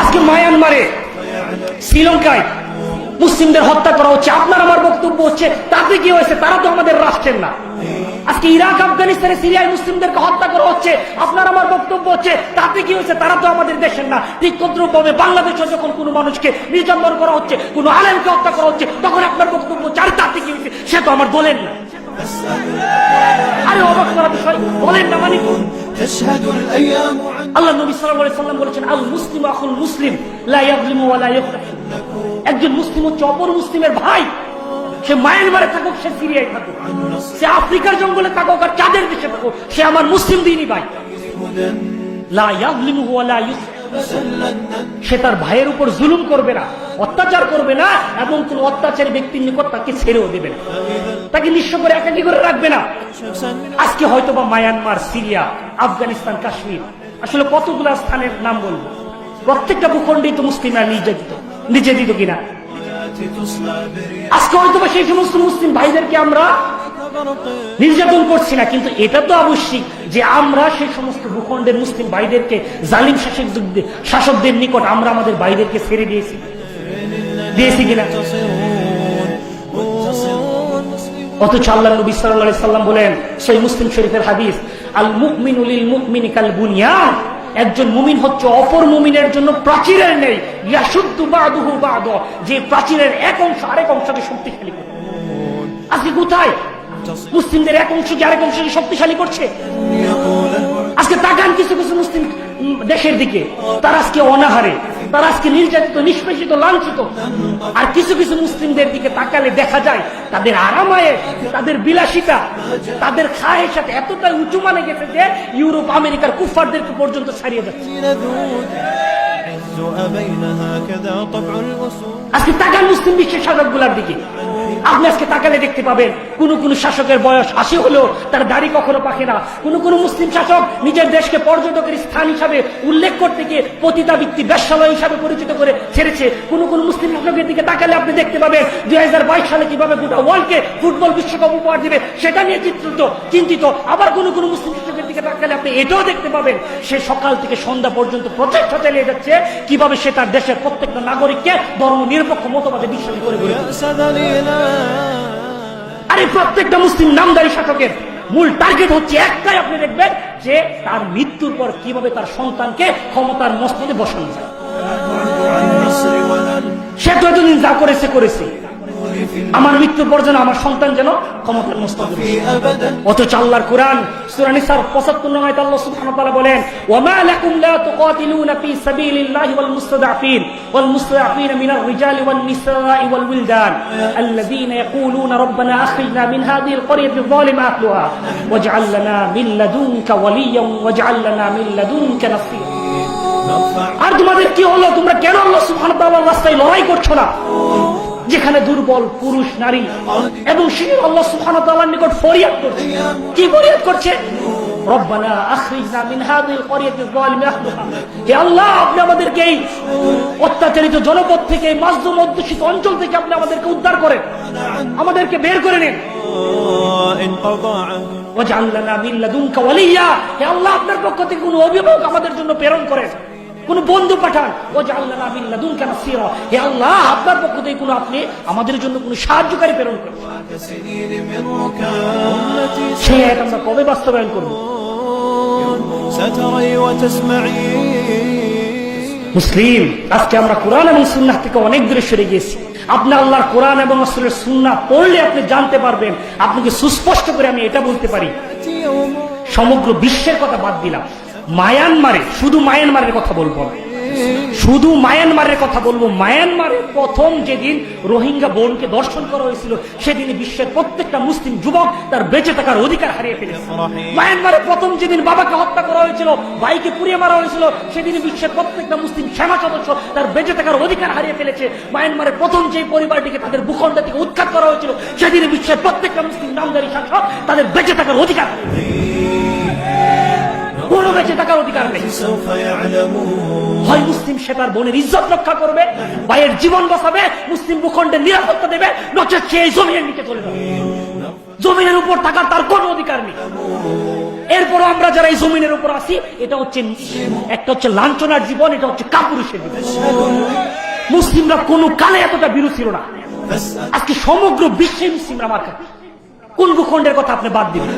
আজকে মায়ানমারে, শ্রীলঙ্কায় মুসলিমদের হত্যা করা হচ্ছে। আপনার আমার বক্তব্য হচ্ছে, তাতে কি হয়েছে? তারা তো আমাদের রাষ্ট্রের না। আজকে ইরাক, আফগানিস্তানে সিরিয়ায় মুসলিমদেরকে হত্যা করা হচ্ছে। আপনার আমার বক্তব্য হচ্ছে, তাতে কি হয়েছে? তারা তো আমাদের দেশের না। ঠিক তদ্রুপভাবে বাংলাদেশে যখন কোনো মানুষকে নির্যাতন করা হচ্ছে, কোনো আলেমকে হত্যা করা হচ্ছে, তখন আপনার বক্তব্য আরে তাতে কি হয়েছে? সে তো আমার বলেন না। আরে অবাক করা বিষয়, বলেন না মানে আল্লাহ নবী সাল্লাল্লাহু সাল্লাম বলেছেন, আল মুসলিম আখুল মুসলিম একজন মুসলিম হচ্ছে অপর মুসলিমের ভাই। সে মায়ানমারে থাকুক, সে সিরিয়ায় থাকুক। সে আফ্রিকার জঙ্গলে থাকুক আর চাঁদের দেশে থাকুক, সে আমার মুসলিম দিনই ভাই। সে তার ভাইয়ের উপর জুলুম করবে না, অত্যাচার করবে না এবং কোন অত্যাচারী ব্যক্তির নিকট তাকে ছেড়েও দেবে না। তাকে নিঃস্ব করে একাকি করে রাখবে না। আজকে হয়তো বা মায়ানমার, সিরিয়া, আফগানিস্তান, কাশ্মীর আসলে কতগুলো স্থানের নাম বলব? প্রত্যেকটা ভূখণ্ডেই তো মুসলিমরা নির্যাতিত নির্যাতিত কিনা? আজকে হয়তো সেই সমস্ত মুসলিম ভাইদেরকে আমরা নির্যাতন করছি না, কিন্তু এটা তো আবশ্যিক যে আমরা সেই সমস্ত ভূখণ্ডের মুসলিম ভাইদেরকে জালিম শাসক শাসকদের নিকট আমরা আমাদের ভাইদেরকে ছেড়ে দিয়েছি। দিয়েছি কিনা? অথচ আল্লাহ নবী সাল্লাহ সাল্লাম বলেন, সেই মুসলিম শরীফের হাদিস আল মুকমিনুল মুকমিন কাল বুনিয়া একজন মুমিন হচ্ছে অপর মুমিনের জন্য প্রাচীরের নেই ইয়াসুদ্দু বাদুহু বাদ, যে প্রাচীরের এক অংশ আরেক অংশকে শক্তিশালী করে। আজকে কোথায়? মুসলিমদের এক অংশ অংশকে আরেক অংশকে শক্তিশালী করছে? আজকে তাকান কিছু কিছু মুসলিম দেশের দিকে। তারা আজকে অনাহারে, তারা আজকে নির্যাতিত, নিষ্পেষিত, লাঞ্ছিত। আর কিছু কিছু মুসলিমদের দিকে তাকালে দেখা যায়, তাদের আরামায়, তাদের বিলাসিতা, তাদের খায়ের সাথে এতটাই উঁচু মানে গেছে যে ইউরোপ, আমেরিকার কুফারদেরকে পর্যন্ত ছাড়িয়ে যাচ্ছে। আজকে তাকান মুসলিম বিশ্বের সাজাতগুলার দিকে। আপনি আজকে তাকালে দেখতে পাবেন, কোন কোন শাসকের বয়স আশি হলেও তার দাড়ি কখনো পাখে না। কোন কোন মুসলিম শাসক নিজের দেশকে পর্যটকের স্থান হিসাবে উল্লেখ করতে গিয়ে পতিতা পতিতাবৃত্তি ব্যবসালয় হিসাবে পরিচিত করে ছেড়েছে। কোন কোন মুসলিম শাসকের দিকে তাকালে আপনি দেখতে পাবেন, দুই সালে কীভাবে গোটা ওয়ার্ল্ডকে ফুটবল বিশ্বকাপ উপহার দিবে, সেটা নিয়ে চিত্রিত, চিন্তিত। আবার কোন কোন মুসলিম শাসকের দিকে তাকালে আপনি এটাও দেখতে পাবেন, সে সকাল থেকে সন্ধ্যা পর্যন্ত প্রচেষ্টা চালিয়ে যাচ্ছে, কীভাবে সে তার দেশের প্রত্যেকটা নাগরিককে ধর্ম নিরপেক্ষ মতবাদে বিশ্বাস করে গড়ে আরে প্রত্যেকটা মুসলিম নামদারি শাসকের মূল টার্গেট হচ্ছে একটাই, আপনি দেখবেন যে তার মৃত্যুর পর কীভাবে তার সন্তানকে ক্ষমতার মস্তদে বসানো যায়। সে তো এতদিন যা করেছে করেছে। আমার মৃত্যুর পর যেন আমার সন্তান যেন ক্ষমতার মস্তদে বসে। في أبدا অথচ আল্লাহর কোরআন সূরা নিসার 75 নং আয়াতে আল্লাহ সুবহানাহু ওয়া তাআলা বলেন ওয়ামা লাকুম লা তুকাতিলুনা ফি সাবিলিল্লাহি ওয়াল মুস্তাদআফিন ওয়াল মুস্তাদআফিন মিনার রিজালি ওয়ান নিসাই ওয়াল উইলদান الذين يقولون ربنا اخرجنا من هذه القرية الظالم اهلها واجعل لنا من لدنك وليا واجعل لنا من لدنك نصيرا نرفع আর তোমাদের কি হলো তোমরা কেন আল্লাহ সুবহানাহু ওয়া তাআলার রাস্তায় লড়াই করছো না যেখানে দুর্বল পুরুষ নারী এবং সে আল্লাহ সুখান তালার নিকট ফরিয়াদ করছে। কি ফরিয়াদ করছে? অত্যাচারিত থেকে অধ্যুষিত অঞ্চল থেকে আপনি আমাদেরকে উদ্ধার করেন। আমাদেরকে বের করে আপনার পক্ষ থেকে কোন অভিভাবক আমাদের জন্য প্রেরণ করেন। কোন বন্ধু পাঠান। ও জাহুল্লাহুন কেন হে আল্লাহ, আপনার পক্ষ থেকে কোনো আপনি আমাদের জন্য কোনো সাহায্যকারী প্রেরণ করুন। আমরা কবে বাস্তবায়ন করব? মুসলিম, আজকে আমরা কোরআন এবং সুন্নাহ থেকে অনেক দূরে সরে গিয়েছি। আপনি আল্লাহর কোরআন এবং আসলের সুন্না পড়লে আপনি জানতে পারবেন। আপনাকে সুস্পষ্ট করে আমি এটা বলতে পারি। সমগ্র বিশ্বের কথা বাদ দিলাম। মায়ানমারে, শুধু মায়ানমারের কথা বলব না। শুধু মায়ানমারের কথা বলব। মায়ানমারের প্রথম যেদিন রোহিঙ্গা বোনকে দর্শন করা হয়েছিল, সেদিন বিশ্বের প্রত্যেকটা মুসলিম যুবক তার বেঁচে থাকার অধিকার হারিয়ে ফেলেছে। মায়ানমারে প্রথম যেদিন বাবাকে হত্যা করা হয়েছিল, ভাইকে পুড়িয়ে মারা হয়েছিল, সেদিন বিশ্বের প্রত্যেকটা মুসলিম সেনা সদস্য তার বেঁচে থাকার অধিকার হারিয়ে ফেলেছে। মায়ানমারের প্রথম যে পরিবারটিকে তাদের ভূখণ্ড থেকে উৎখাত করা হয়েছিল, সেদিন বিশ্বের প্রত্যেকটা মুসলিম নামদারি শাসক তাদের বেঁচে থাকার অধিকার হারিয়ে অধিকার হয় মুসলিম সে তার বোনের ইজ্জত রক্ষা করবে ভাইয়ের জীবন মুসলিম ভূখণ্ডের নিরাপত্তা দেবে জমিনের নিচে চলে জমিনের উপর থাকার তার কোনো অধিকার নেই। এরপর আমরা যারা এই জমিনের উপর আসি এটা হচ্ছে একটা হচ্ছে লাঞ্ছনার জীবন এটা হচ্ছে কাপুরুষের জীবন। মুসলিমরা কোন কালে এতটা বিরু ছিল না। আজকে সমগ্র বিশ্বে মুসলিমরা মার্কা কোন ভূখণ্ডের কথা আপনি বাদ দিবেন?